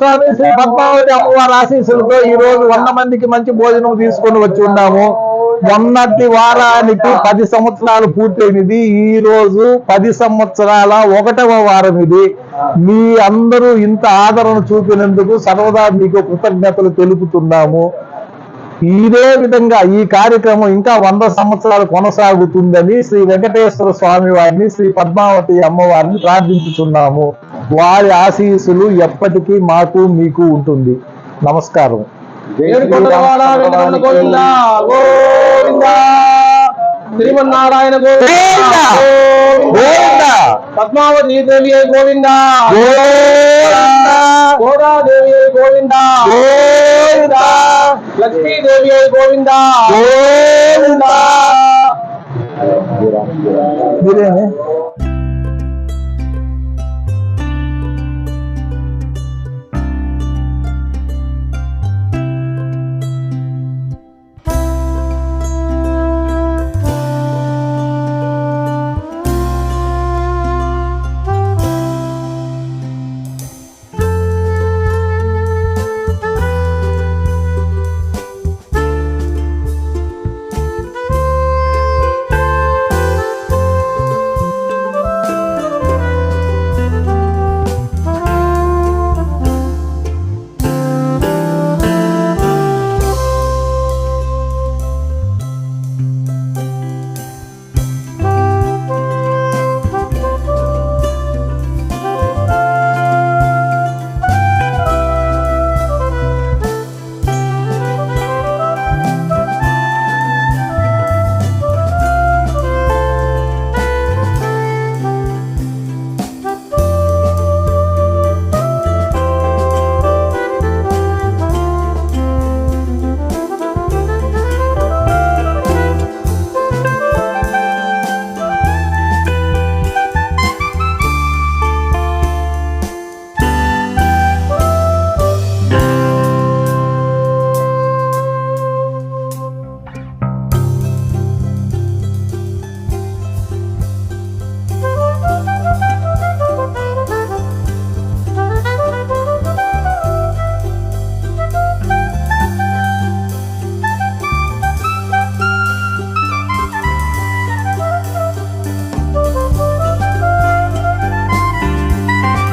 స్వామి శ్రీ పద్మావతి అమ్మవారి ఆశీస్సులతో ఈ రోజు వంద మందికి మంచి భోజనం తీసుకొని వచ్చి ఉన్నాము. మొన్నటి వారానికి పది సంవత్సరాలు పూర్తయినది. ఈ రోజు పది సంవత్సరాల ఒకటవ వారం ఇది. మీ అందరూ ఇంత ఆదరణ చూపినందుకు సర్వదా మీకు కృతజ్ఞతలు తెలుపుతున్నాము. ఇదే విధంగా ఈ కార్యక్రమం ఇంకా వంద సంవత్సరాలు కొనసాగుతుందని శ్రీ వెంకటేశ్వర స్వామి వారిని శ్రీ పద్మావతి అమ్మవారిని ప్రార్థించుతున్నాము వారి ఆశీస్సులు ఎప్పటికీ మాకు మీకు ఉంటుంది. నమస్కారం. శ్రీమన్నారాయణ గోవింద! పద్మావతి దేవి గోవింద. గోవింద! గోదాదేవి గోవింద గోవింద! లక్ష్మీదేవి గోవింద గోవింద! మీరేమి